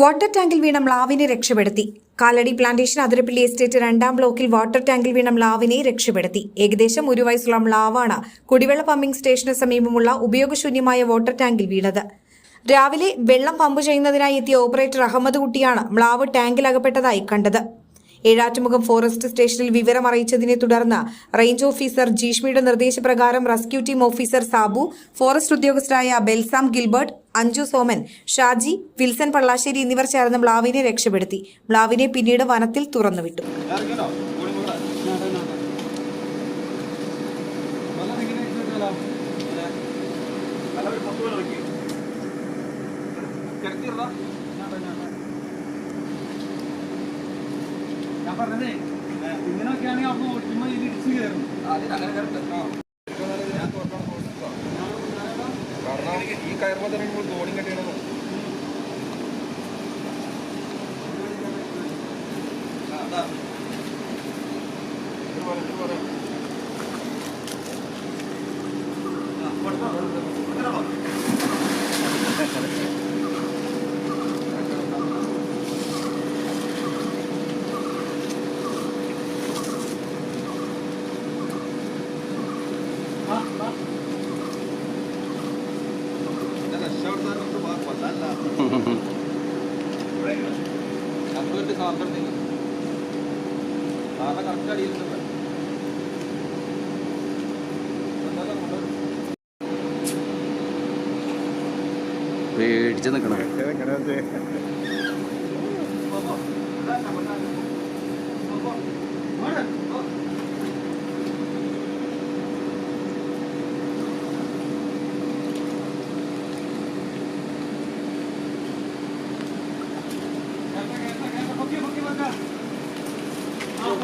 Water ടാങ്കിൽ വീണ മ്ലാവിനെ രക്ഷപ്പെടുത്തി. Kalady plantation Athirappilly estate രണ്ടാം ബ്ലോക്കിൽ വാട്ടർ ടാങ്കിൽ വീണ മ്ലാവിനെ രക്ഷപ്പെടുത്തി. ഏകദേശം ഒരു വയസ്സുള്ള മ്ലാവാണ് കുടിവെള്ള പമ്പിംഗ് സ്റ്റേഷന് സമീപമുള്ള ഉപയോഗശൂന്യമായ വാട്ടർ ടാങ്കിൽ വീണത്. രാവിലെ വെള്ളം പമ്പ് ചെയ്യുന്നതിനായി എത്തിയ ഓപ്പറേറ്റർ അഹമ്മദ് കുട്ടിയാണ് മ്ലാവ് ടാങ്കിൽ അകപ്പെട്ടതായി കണ്ടത്. ഏഴാറ്റുമുഖം ഫോറസ്റ്റ് സ്റ്റേഷനിൽ വിവരം അറിയിച്ചതിനെ തുടർന്ന് റേഞ്ച് ഓഫീസർ ജീഷ്മിയുടെ നിർദ്ദേശപ്രകാരം rescue team officer Sabu forest ഉദ്യോഗസ്ഥരായ Belsam Gilbert Anju Soman Shaji Wilson Pallassery എന്നിവർ ചേർന്ന് മ്ലാവിനെ രക്ഷപ്പെടുത്തി മ്ലാവിനെ പിന്നീട് വനത്തിൽ തുറന്നുവിട്ടു ഇറങ്ങിയോ? പോലെ വെക്ക്. കിടത്തിയിടടാ. ഞാൻ പറഞ്ഞതേ ഇങ്ങനെയൊക്കെയാണെങ്കിൽ അപ്പൊ ചുമ്മാ ഇത് ഇടിച്ചു കയറും കാരണമാണെങ്കിൽ ഈ കയറുമ്പോൾ തന്നെ നമ്മൾ തോണി കെട്ടിയാണ് നമ്മളൊരു സാധനം സാറിന് കറക്റ്റ് അടിയിലുണ്ട് എന്നാലും നമ്മൾ പേടിച്ച് നിൽക്കണം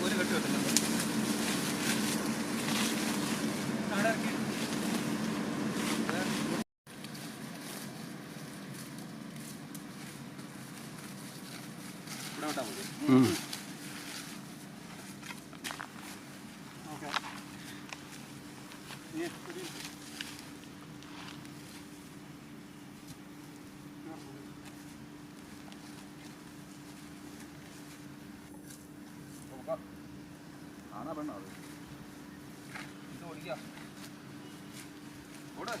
പിടിക്കുന്നല്ലേ ഉം. ആണാ പെണ്ണോ അത്? ഇത് ഓടിക്കാം. ഓട്.